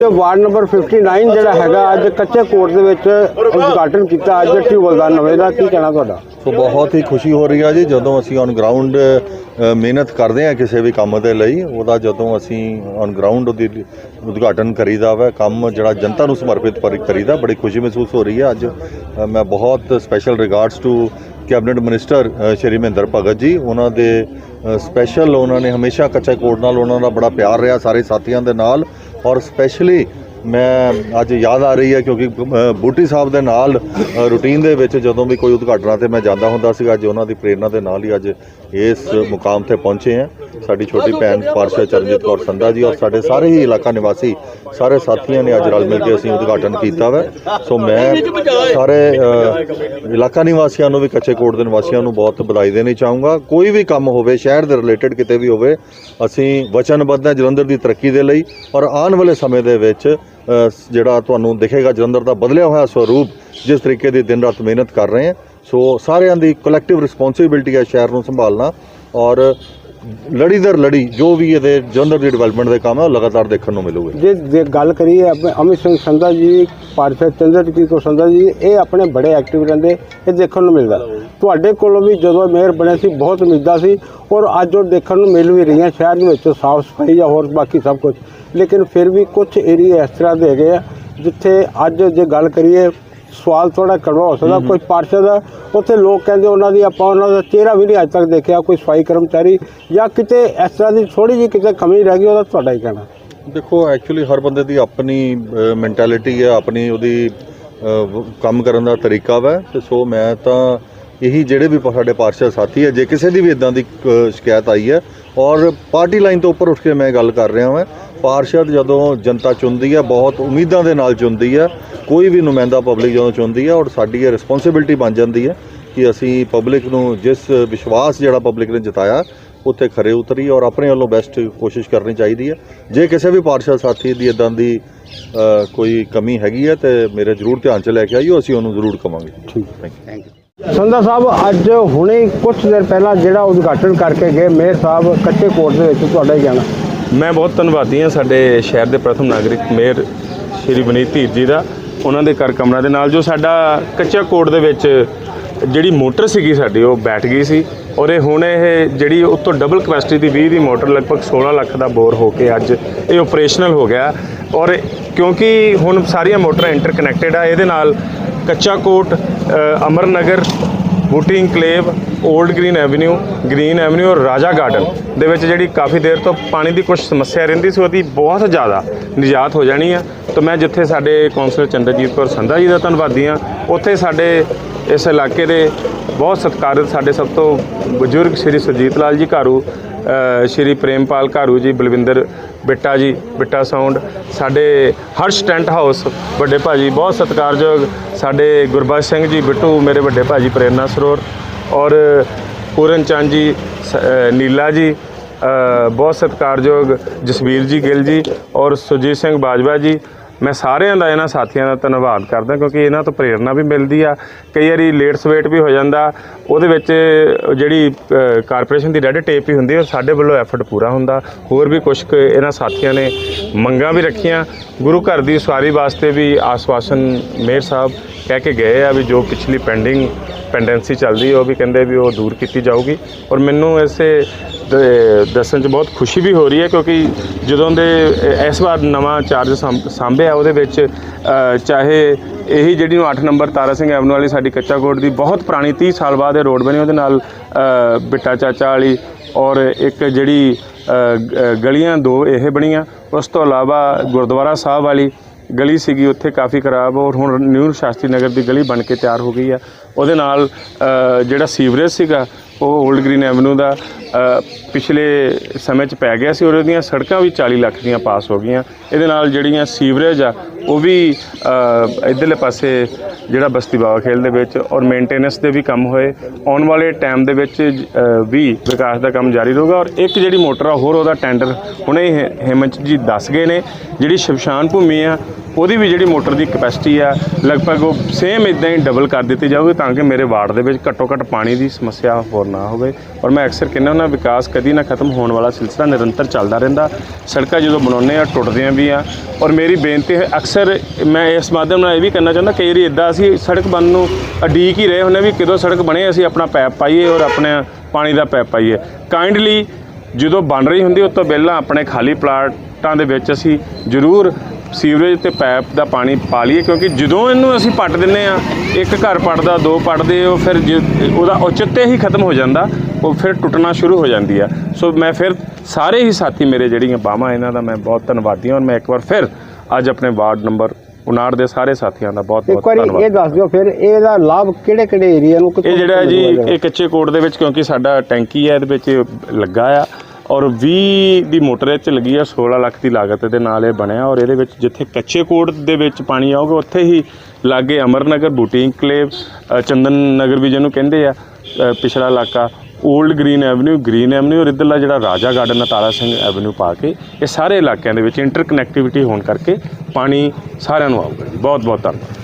ਤੇ ward number 59 ਜਿਹੜਾ ਹੈਗਾ ਅੱਜ ਕੱਚੇ ਕੋਟ ਦੇ ਵਿੱਚ ਉਦਘਾਟਨ ਕੀਤਾ, ਅੱਜ ਟਿਊਬਲ ਦਾ ਨਵੇਂ ਦਾ ਕੀ ਕਹਿਣਾ ਤੁਹਾਡਾ? ਸੋ ਬਹੁਤ ਹੀ ਖੁਸ਼ੀ ਹੋ ਰਹੀ ਆ ਜੀ, ਜਦੋਂ ਅਸੀਂ ਔਨ ਗਰਾਊਂਡ ਮਿਹਨਤ ਕਰਦੇ ਹਾਂ ਕਿਸੇ ਵੀ ਕੰਮ ਦੇ ਲਈ, ਉਹਦਾ ਜਦੋਂ ਅਸੀਂ ਔਨ ਗਰਾਊਂਡ ਉਹਦੀ ਉਦਘਾਟਨ ਕਰੀਦਾ ਵਾ, ਕੰਮ ਜਿਹੜਾ ਜਨਤਾ ਨੂੰ ਸਮਰਪਿਤ ਪਰ- ਕਰੀਦਾ, ਬੜੀ ਖੁਸ਼ੀ ਮਹਿਸੂਸ ਹੋ ਰਹੀ ਹੈ ਅੱਜ। ਮੈਂ ਬਹੁਤ special regards to cabinet minister Shri Mohinder Bhagat ji, ਉਹਨਾਂ ਦੇ ਸਪੈਸ਼ਲ ਉਹਨਾਂ ਨੇ ਹਮੇਸ਼ਾ ਕੱਚਾ ਕੋਟ ਨਾਲ ਉਹਨਾਂ ਦਾ ਬੜਾ ਪਿਆਰ ਰਿਹਾ, ਸਾਰੇ ਸਾਥੀਆਂ ਦੇ ਨਾਲ। ਔਰ ਸਪੈਸ਼ਲੀ ਮੈਂ ਅੱਜ ਯਾਦ ਆ ਰਹੀ ਹੈ ਕਿਉਂਕਿ ਬੂਟੀ ਸਾਹਿਬ ਦੇ ਨਾਲ ਰੂਟੀਨ ਦੇ ਵਿੱਚ ਜਦੋਂ ਵੀ ਕੋਈ ਉਦਘਾਟਨਾਂ ਤੇ ਮੈਂ ਜਾਂਦਾ ਹੁੰਦਾ ਸੀ ਅੱਜ ਉਹਨਾਂ ਦੀ ਪ੍ਰੇਰਣਾ ਦੇ ਨਾਲ ਹੀ ਅੱਜ ਇਸ ਮੁਕਾਮ ਤੇ ਪਹੁੰਚੇ ਹਾਂ। ਸਾਡੀ ਛੋਟੀ ਭੈਣ ਪਾਰਸ਼ਾ ਚਰਨਜੀਤ ਕੌਰ ਸੰਧਾ ਜੀ ਔਰ ਸਾਡੇ ਸਾਰੇ ਹੀ ਇਲਾਕਾ ਨਿਵਾਸੀ, ਸਾਰੇ ਸਾਥੀਆਂ ਨੇ ਅੱਜ ਰਲ ਮਿਲ ਕੇ ਅਸੀਂ ਉਦਘਾਟਨ ਕੀਤਾ ਵਾ। ਸੋ ਮੈਂ ਸਾਰੇ ਇਲਾਕਾ ਨਿਵਾਸੀਆਂ ਨੂੰ ਵੀ, ਕੱਚੇ ਕੋਟ ਦੇ ਨਿਵਾਸੀਆਂ ਨੂੰ ਬਹੁਤ ਵਧਾਈ ਦੇਣੀ ਚਾਹੂੰਗਾ। ਕੋਈ ਵੀ ਕੰਮ ਹੋਵੇ, ਸ਼ਹਿਰ ਦੇ ਰਿਲੇਟਡ ਕਿਤੇ ਵੀ ਹੋਵੇ, ਅਸੀਂ ਵਚਨਬੱਧ ਹਾਂ ਜਲੰਧਰ ਦੀ ਤਰੱਕੀ ਦੇ ਲਈ। ਔਰ ਆਉਣ ਵਾਲੇ ਸਮੇਂ ਦੇ ਵਿੱਚ ਜਿਹੜਾ ਤੁਹਾਨੂੰ ਦਿਖੇਗਾ, ਜਲੰਧਰ ਦਾ ਬਦਲਿਆ ਹੋਇਆ ਸਵਰੂਪ ਜਿਸ ਤਰੀਕੇ ਦੀ ਦਿਨ ਰਾਤ ਮਿਹਨਤ ਕਰ ਰਹੇ ਹਾਂ। ਸੋ ਸਾਰਿਆਂ ਦੀ ਕਲੈਕਟਿਵ ਰਿਸਪੌਂਸਿਬਿਲਟੀ ਹੈ ਸ਼ਹਿਰ ਨੂੰ ਸੰਭਾਲਣਾ ਔਰ ਲੜੀ ਦਰ ਲੜੀ, ਜੋ ਵੀ ਇਹਦੇ ਜਲੰਧਰ ਦੀ ਡਿਵੈਲਪਮੈਂਟ ਦੇ ਕੰਮ ਹੈ ਉਹ ਲਗਾਤਾਰ ਦੇਖਣ ਨੂੰ ਮਿਲੂਗੇ। ਜੇ ਜੇ ਗੱਲ ਕਰੀਏ ਆਪਣੇ ਅਮਿਤ ਸਿੰਘ ਸੰਧਾ ਜੀ, ਪਾਰਸ਼ਦ ਚੰਦਰਜੀਤ ਕੌਰ ਸੰਧਾ ਜੀ, ਇਹ ਆਪਣੇ ਬੜੇ ਐਕਟਿਵ ਰਹਿੰਦੇ, ਇਹ ਦੇਖਣ ਨੂੰ ਮਿਲਦਾ। ਤੁਹਾਡੇ ਕੋਲੋਂ ਵੀ ਜਦੋਂ ਮੇਅਰ ਬਣੇ ਸੀ, ਬਹੁਤ ਉਮੀਦਾਂ ਸੀ, ਔਰ ਅੱਜ ਉਹ ਦੇਖਣ ਨੂੰ ਮਿਲ ਵੀ ਰਹੀਆਂ, ਸ਼ਹਿਰ ਦੇ ਵਿੱਚ ਸਾਫ਼ ਸਫ਼ਾਈ ਜਾਂ ਹੋਰ ਬਾਕੀ ਸਭ ਕੁਝ ਲੇਕਿਨ ਫਿਰ ਵੀ ਕੁਝ ਏਰੀਆ ਇਸ ਤਰ੍ਹਾਂ ਦੇ ਹੈਗੇ ਆ, ਜਿੱਥੇ ਅੱਜ ਜੇ ਗੱਲ ਕਰੀਏ ਸਵਾਲ ਥੋੜਾ ਕੜਵਾ ਹੋ ਸਕਦਾ ਕੋਈ ਪਾਰਸ਼ਦ ਉੱਥੇ ਲੋਕ ਕਹਿੰਦੇ ਉਹਨਾਂ ਦੀ ਆਪਾਂ ਉਹਨਾਂ ਦਾ ਚਿਹਰਾ ਵੀ ਨਹੀਂ ਅੱਜ ਤੱਕ ਦੇਖਿਆ ਕੋਈ ਸਫ਼ਾਈ ਕਰਮਚਾਰੀ ਜਾਂ ਕਿਤੇ ਇਸ ਤਰ੍ਹਾਂ ਦੀ ਥੋੜੀ ਜਿਹੀ ਕਿਤੇ ਕਮੀ ਰਹਿ ਗਈ ਉਹਦਾ ਤੁਹਾਡਾ ਹੀ ਕਹਿਣਾ? ਦੇਖੋ ਐਕਚੁਅਲੀ ਹਰ ਬੰਦੇ ਦੀ ਆਪਣੀ ਮੈਂਟੈਲਿਟੀ ਹੈ ਆਪਣੀ ਉਹਦੀ ਕੰਮ ਕਰਨ ਦਾ ਤਰੀਕਾ ਵਾ ਤੇ ਸੋ ਮੈਂ ਤਾਂ ਇਹੀ ਜਿਹੜੇ ਵੀ ਸਾਡੇ ਪਾਰਸ਼ਦ ਸਾਥੀ ਹੈ ਜੇ ਕਿਸੇ ਦੀ ਵੀ ਇਦਾਂ ਦੀ ਸ਼ਿਕਾਇਤ ਆਈ ਹੈ ਔਰ ਪਾਰਟੀ ਲਾਈਨ ਤੋਂ ਉੱਪਰ ਉੱਠ ਕੇ ਮੈਂ ਗੱਲ ਕਰ ਰਿਹਾ ਹਾਂ ਪਾਰਸ਼ਦ ਜਦੋਂ ਜਨਤਾ ਚੁਣਦੀ ਹੈ ਬਹੁਤ ਉਮੀਦਾਂ ਦੇ ਨਾਲ ਚੁਣਦੀ ਹੈ ਕੋਈ ਵੀ ਨੁਮਾਇੰਦਾ ਪਬਲਿਕ ਜਦੋਂ ਚੁਣਦੀ ਹੈ ਔਰ ਸਾਡੀ ਇਹ ਰਿਸਪੌਂਸਿਬਿਲਟੀ ਬਣ ਜਾਂਦੀ ਹੈ ਕਿ ਅਸੀਂ ਪਬਲਿਕ ਨੂੰ ਜਿਸ ਵਿਸ਼ਵਾਸ ਜਿਹੜਾ ਪਬਲਿਕ ਨੇ ਜਤਾਇਆ ਉੱਥੇ ਖਰੇ ਉਤਰੀ ਔਰ ਆਪਣੇ ਵੱਲੋਂ ਬੈਸਟ ਕੋਸ਼ਿਸ਼ ਕਰਨੀ ਚਾਹੀਦੀ ਹੈ ਜੇ ਕਿਸੇ ਵੀ ਪਾਰਸ਼ਦ ਸਾਥੀ ਦੀ ਇਦਾਂ ਦੀ ਕੋਈ ਕਮੀ ਹੈਗੀ ਹੈ ਤੇ ਮੇਰੇ ਜ਼ਰੂਰ ਧਿਆਨ 'ਚ ਲੈ ਕੇ ਆਈਓ ਅਸੀਂ ਉਹਨੂੰ ਜ਼ਰੂਰ ਕਵਾਂਗੇ। ਠੀਕ। ਥੈਂਕ ਯੂ ਸੰਧਾ ਸਾਹਿਬ ਅੱਜ ਹੁਣੇ ਕੁਝ ਦਿਨ ਪਹਿਲਾਂ ਜਿਹੜਾ ਉਦਘਾਟਨ ਕਰਕੇ ਗਏ ਮੇਅਰ ਸਾਹਿਬ ਕੱਚੇ ਕੋਟ ਦੇ ਵਿੱਚ ਤੁਹਾਡਾ ਹੀ ਕਹਿਣਾ ਮੈਂ ਬਹੁਤ ਧੰਨਵਾਦੀ ਹਾਂ ਸਾਡੇ ਸ਼ਹਿਰ ਦੇ ਪ੍ਰਥਮ ਨਾਗਰਿਕ ਮੇਅਰ ਸ਼੍ਰੀ ਬਨੀਤ ਧੀਰ ਜੀ ਦਾ ਉਹਨਾਂ ਦੇ ਕਰ ਕਮਰਾ ਦੇ ਨਾਲ ਜੋ ਸਾਡਾ ਕੱਚਾ ਕੋਟ ਦੇ ਵਿੱਚ ਜਿਹੜੀ ਮੋਟਰ ਸੀਗੀ ਸਾਡੀ ਉਹ ਬੈਠ ਗਈ ਸੀ। ਔਰ ਇਹ ਹੁਣ ਇਹ ਜਿਹੜੀ ਉੱਤੋਂ ਡਬਲ ਕਪੈਸਿਟੀ ਦੀ 20 ਦੀ ਮੋਟਰ ਲਗਭਗ 16 ਲੱਖ ਦਾ ਬੋਰ ਹੋ ਕੇ ਅੱਜ ਇਹ ਆਪਰੇਸ਼ਨਲ ਹੋ ਗਿਆ। ਔਰ ਕਿਉਂਕਿ ਹੁਣ ਸਾਰੀਆਂ ਮੋਟਰਾਂ ਇੰਟਰਕਨੈਕਟਡ ਆ ਇਹਦੇ ਨਾਲ ਕੱਚਾ ਕੋਟ ਅ, Booti Enclave Old Green Avenue Green Avenue ਔਰ ਰਾਜਾ ਗਾਰਡਨ ਦੇ ਵਿੱਚ ਜਿਹੜੀ ਕਾਫੀ ਦੇਰ ਤੋਂ ਪਾਣੀ ਦੀ ਕੁਝ ਸਮੱਸਿਆ ਰਹਿੰਦੀ ਸੀ, ਉਹਦੀ ਬਹੁਤ ਜ਼ਿਆਦਾ ਨਿਜਾਤ ਹੋ ਜਾਣੀ ਆ। ਤਾਂ ਮੈਂ ਜਿੱਥੇ ਸਾਡੇ ਕੌਂਸਲਰ ਚੰਦਰਜੀਤ ਕੌਰ ਸੰਧਾ ਜੀ ਦਾ ਧੰਨਵਾਦੀ ਆ ਉੱਥੇ ਸਾਡੇ ਇਸ ਇਲਾਕੇ ਦੇ ਬਹੁਤ ਸਤਿਕਾਰਤ ਸਾਡੇ ਸਭ ਤੋਂ ਬਜ਼ੁਰਗ ਸ਼੍ਰੀ ਸੁਰਜੀਤ ਲਾਲ ਜੀ ਘਾਰੂ ਸ਼੍ਰੀ ਪ੍ਰੇਮਪਾਲ ਘਾਰੂ ਜੀ, ਬਲਵਿੰਦਰ ਬਿੱਟਾ ਜੀ, ਬਿੱਟਾ ਸਾਊਂਡ, ਸਾਡੇ ਹਰਸ਼ ਟੈਂਟ ਹਾਊਸ, ਵੱਡੇ ਭਾਜੀ ਬਹੁਤ ਸਤਿਕਾਰਯੋਗ ਸਾਡੇ ਗੁਰਬਖਸ਼ ਸਿੰਘ ਜੀ, ਬਿੱਟੂ ਮੇਰੇ ਵੱਡੇ ਭਾਜੀ ਪ੍ਰੇਰਨਾ ਸਰੋਰ ਔਰ ਪੂਰਨ ਚੰਦ ਜੀ, ਸ- ਨੀਲਾ ਜੀ ਬਹੁਤ ਸਤਿਕਾਰਯੋਗ ਜਸਵੀਰ ਜੀ ਗਿੱਲ ਜੀ ਔਰ ਸੁਰਜੀਤ ਸਿੰਘ ਬਾਜਵਾ ਜੀ ਮੈਂ ਸਾਰਿਆਂ ਦਾ, ਇਹਨਾਂ ਸਾਥੀਆਂ ਦਾ ਧੰਨਵਾਦ ਕਰਦਾ, ਕਿਉਂਕਿ ਇਹਨਾਂ ਤੋਂ ਪ੍ਰੇਰਣਾ ਵੀ ਮਿਲਦੀ ਆ। ਕਈ ਵਾਰੀ ਲੇਟ ਸਵੇਟ ਵੀ ਹੋ ਜਾਂਦਾ। ਉਹਦੇ ਵਿੱਚ ਜਿਹੜੀ ਕਾਰਪੋਰੇਸ਼ਨ ਦੀ ਰੈੱਡ ਟੇਪ ਹੀ ਹੁੰਦੀ ਹੈ ਉਹ ਸਾਡੇ ਵੱਲੋਂ ਐਫਰਟ ਪੂਰਾ ਹੁੰਦਾ। ਹੋਰ ਵੀ ਕੁਝ ਕੁ ਇਹਨਾਂ ਸਾਥੀਆਂ ਨੇ ਮੰਗਾਂ ਵੀ ਰੱਖੀਆਂ। ਗੁਰੂ ਘਰ ਦੀ ਸਵਾਰੀ ਵਾਸਤੇ ਵੀ ਆਸਵਾਸਨ ਮੇਅਰ ਸਾਹਿਬ ਕਹਿ ਕੇ ਗਏ ਆ ਵੀ ਜੋ ਪਿਛਲੀ ਪੈਂਡਿੰਗ ਪੈਂਡੈਂਸੀ ਚੱਲਦੀ ਉਹ ਵੀ ਕਹਿੰਦੇ ਵੀ ਉਹ ਦੂਰ ਕੀਤੀ ਜਾਊਗੀ। ਔਰ ਮੈਨੂੰ ਇਸੇ ਦੱਸਣ 'ਚ ਬਹੁਤ ਖੁਸ਼ੀ ਵੀ ਹੋ ਰਹੀ ਹੈ, ਕਿਉਂਕਿ ਜਦੋਂ ਦੇ ਇਸ ਵਾਰ ਨਵਾਂ ਚਾਰਜ ਸਾਂਭਿਆ, ਉਹਦੇ ਵਿੱਚ ਚਾਹੇ ਇਹੀ ਜਿਹੜੀ ਨੂੰ 8 ਨੰਬਰ ਤਾਰਾ ਸਿੰਘ ਐਵਨਿਊ ਵਾਲੀ ਸਾਡੀ ਕੱਚਾ ਕੋਟ ਦੀ ਬਹੁਤ ਪੁਰਾਣੀ 30 ਸਾਲ ਬਾਅਦ ਇਹ ਰੋਡ ਬਣੀ, ਉਹਦੇ ਨਾਲ ਬਿੱਟਾ ਚਾਚਾ ਵਾਲੀ ਔਰ ਇੱਕ ਜਿਹੜੀ ਗਲੀਆਂ ਦੋ ਇਹ ਬਣੀਆਂ। ਉਸ ਤੋਂ ਇਲਾਵਾ ਗੁਰਦੁਆਰਾ ਸਾਹਿਬ ਵਾਲੀ ਗਲੀ ਸੀਗੀ, ਉੱਥੇ ਕਾਫੀ ਖਰਾਬ, ਔਰ ਹੁਣ ਨਿਊ ਸ਼ਾਸਤਰੀ ਨਗਰ ਦੀ ਗਲੀ ਬਣ ਕੇ ਤਿਆਰ ਹੋ ਗਈ ਆ। ਉਹਦੇ ਨਾਲ ਜਿਹੜਾ ਸੀਵਰੇਜ ਸੀਗਾ ਉਹ 올ਡ ਗ੍ਰੀਨ ਐਵਨਿਊ ਦਾ ਪਿਛਲੇ ਸਮੇਂ 'ਚ ਪੈ ਗਿਆ ਸੀ ਔਰ ਉਹਦੀਆਂ ਸੜਕਾਂ ਵੀ 40 ਲੱਖ ਦੀਆਂ ਪਾਸ ਹੋ ਗਈਆਂ। ਇਹਦੇ ਨਾਲ ਜਿਹੜੀਆਂ ਸੀਵਰੇਜ ਆ ਉਹ ਵੀ ਅ, ਇੱਧਰਲੇ ਪਾਸੇ ਜਿਹੜਾ ਬਸਤੀ ਬਾਵਾ ਖੇਲ ਦੇ ਵਿੱਚ ਔਰ ਮੇਨਟੇਨੈਂਸ ਦੇ ਵੀ ਕੰਮ ਹੋਏ। ਆਉਣ ਵਾਲੇ ਟਾਈਮ ਦੇ ਵਿੱਚ ਵੀ ਵਿਕਾਸ ਦਾ ਕੰਮ ਜਾਰੀ ਰਹੂਗਾ ਔਰ ਇੱਕ ਜਿਹੜੀ ਮੋਟਰ ਆ ਹੋਰ ਉਹਦਾ ਟੈਂਡਰ ਹੁਣੇ ਹੀ ਹੇ- ਹੇਮੰਤ ਜੀ ਦੱਸ ਗਏ ਨੇ। ਜਿਹੜੀ ਸ਼ਮਸ਼ਾਨ ਭੂਮੀ ਆ ਉਹਦੀ ਵੀ ਜਿਹੜੀ ਮੋਟਰ ਦੀ ਕਪੈਸਿਟੀ ਆ ਲਗਭਗ ਉਹ ਸੇਮ ਇਦਾਂ ਹੀ ਡਬਲ ਕਰ ਦਿੱਤੀ ਜਾਊਗੀ ਤਾਂ ਕਿ ਮੇਰੇ ਵਾਰਡ ਦੇ ਵਿੱਚ ਘੱਟੋ ਘੱਟ ਪਾਣੀ ਦੀ ਸਮੱਸਿਆ ਹੋਰ ਨਾ ਹੋਵੇ। ਔਰ ਮੈਂ ਅਕਸਰ ਕਹਿੰਦਾ ਹੁੰਦਾ, ਵਿਕਾਸ ਕਦੀ ਨਾ ਖਤਮ ਹੋਣ ਵਾਲਾ ਸਿਲਸਿਲਾ ਨਿਰੰਤਰ ਚੱਲਦਾ ਰਹਿੰਦਾ। ਸੜਕਾਂ ਜਦੋਂ ਬਣਾਉਂਦੇ ਆ ਟੁੱਟਦੀਆਂ ਵੀ ਆ ਔਰ ਮੇਰੀ ਬੇਨਤੀ ਹੈ, ਅਕਸਰ ਮੈਂ ਇਸ ਮਾਧਿਅਮ ਨਾਲ ਇਹ ਵੀ ਕਰਨਾ ਚਾਹੁੰਦਾ, ਕਈ ਵਾਰੀ ਇਦਾਂ ਅਸੀਂ ਸੜਕ ਬਣਨ ਨੂੰ ਅਡੀਕ ਹੀ ਰਹੇ ਹੁੰਦੇ ਵੀ ਕਿਦੋਂ ਸੜਕ ਬਣੇ, ਅਸੀਂ ਆਪਣਾ ਪੈਪ ਪਾਈਏ ਔਰ ਆਪਣੇ ਪਾਣੀ ਦਾ ਪੈਪ ਪਾਈਏ। ਕਾਈਂਡਲੀ ਜਦੋਂ ਬਣ ਰਹੀ ਹੁੰਦੀ, ਉਸ ਤੋਂ ਪਹਿਲਾਂ ਆਪਣੇ ਖਾਲੀ ਪਲਾਟਾਂ ਦੇ ਵਿੱਚ ਅਸੀਂ ਜ਼ਰੂਰ ਸੀਵਰੇਜ ਤੇ ਪਾਈਪ ਦਾ ਪਾਣੀ ਪਾ ਲਈਏ ਕਿਉਂਕਿ ਜਦੋਂ ਇਹਨੂੰ ਅਸੀਂ ਪੱਟ ਦਿੰਨੇ ਆ ਇੱਕ ਘਰ ਪੱਟਦਾ ਦੋ ਪੱਟਦੇ ਉਹ ਫਿਰ ਉਹਦਾ ਔਚਿੱਤੇ ਹੀ ਖਤਮ ਹੋ ਜਾਂਦਾ ਉਹ ਫਿਰ ਟੁੱਟਣਾ ਸ਼ੁਰੂ ਹੋ ਜਾਂਦੀ ਆ। ਸੋ ਮੈਂ ਫਿਰ ਸਾਰੇ ਹੀ ਸਾਥੀ ਮੇਰੇ ਜਿਹੜੀਆਂ ਬਾਹਾਂ ਇਹਨਾਂ ਦਾ ਮੈਂ ਬਹੁਤ ਧੰਨਵਾਦੀ ਹਾਂ ਔਰ ਮੈਂ ਇੱਕ ਵਾਰ ਫਿਰ ਅੱਜ ਆਪਣੇ ਵਾਰਡ ਨੰਬਰ 59 ਦੇ ਸਾਰੇ ਸਾਥੀਆਂ ਦਾ ਬਹੁਤ ਇੱਕ ਬਹੁਤ ਵਾਰੀ ਧੰਨਵਾਦ ਇਹ ਦੱਸ ਦਿਓ ਫਿਰ ਇਹਦਾ ਲਾਭ ਕਿਹੜੇ ਕਿਹੜੇ ਏਰੀਆ ਨੂੰ ਇਹ ਜਿਹੜਾ ਜੀ ਇਹ ਕੱਚੇ ਕੋਟ ਦੇ ਵਿੱਚ ਕਿਉਂਕਿ ਸਾਡਾ ਟੈਂਕੀ ਹੈ ਇਹਦੇ ਵਿੱਚ ਲੱਗਾ ਆ। ਔਰ 20 ਦੀ ਮੋਟਰ ਇਹ 'ਚ ਲੱਗੀ ਆ 16 ਲੱਖ ਦੀ ਲਾਗਤ ਦੇ ਨਾਲ ਇਹ ਬਣਿਆ ਔਰ ਇਹਦੇ ਵਿੱਚ ਜਿੱਥੇ ਕੱਚੇ ਕੋਟ ਦੇ ਵਿੱਚ ਪਾਣੀ ਆਊਗਾ, ਉੱਥੇ ਹੀ ਲਾਗੇ ਅਮਰਨਗਰ, ਬੂਟੀ ਇਨਕਲੇਵ ਚੰਦਨ ਨਗਰ ਵੀ ਜਿਹਨੂੰ ਕਹਿੰਦੇ ਆ ਪਿਛਲਾ ਇਲਾਕਾ Old Green Avenue Green Avenue ਔਰ ਇੱਧਰਲਾ ਜਿਹੜਾ ਰਾਜਾ ਗਾਰਡਨ ਆ, ਤਾਰਾ ਸਿੰਘ ਐਵਨਿਊ ਪਾ ਕੇ ਇਹ ਸਾਰੇ ਇਲਾਕਿਆਂ ਦੇ ਵਿੱਚ ਇੰਟਰਕਨੈਕਟੀਵਿਟੀ ਹੋਣ ਕਰਕੇ ਪਾਣੀ ਸਾਰਿਆਂ ਨੂੰ ਆਊਗਾ ਜੀ। ਬਹੁਤ ਬਹੁਤ ਧੰਨਵਾਦ।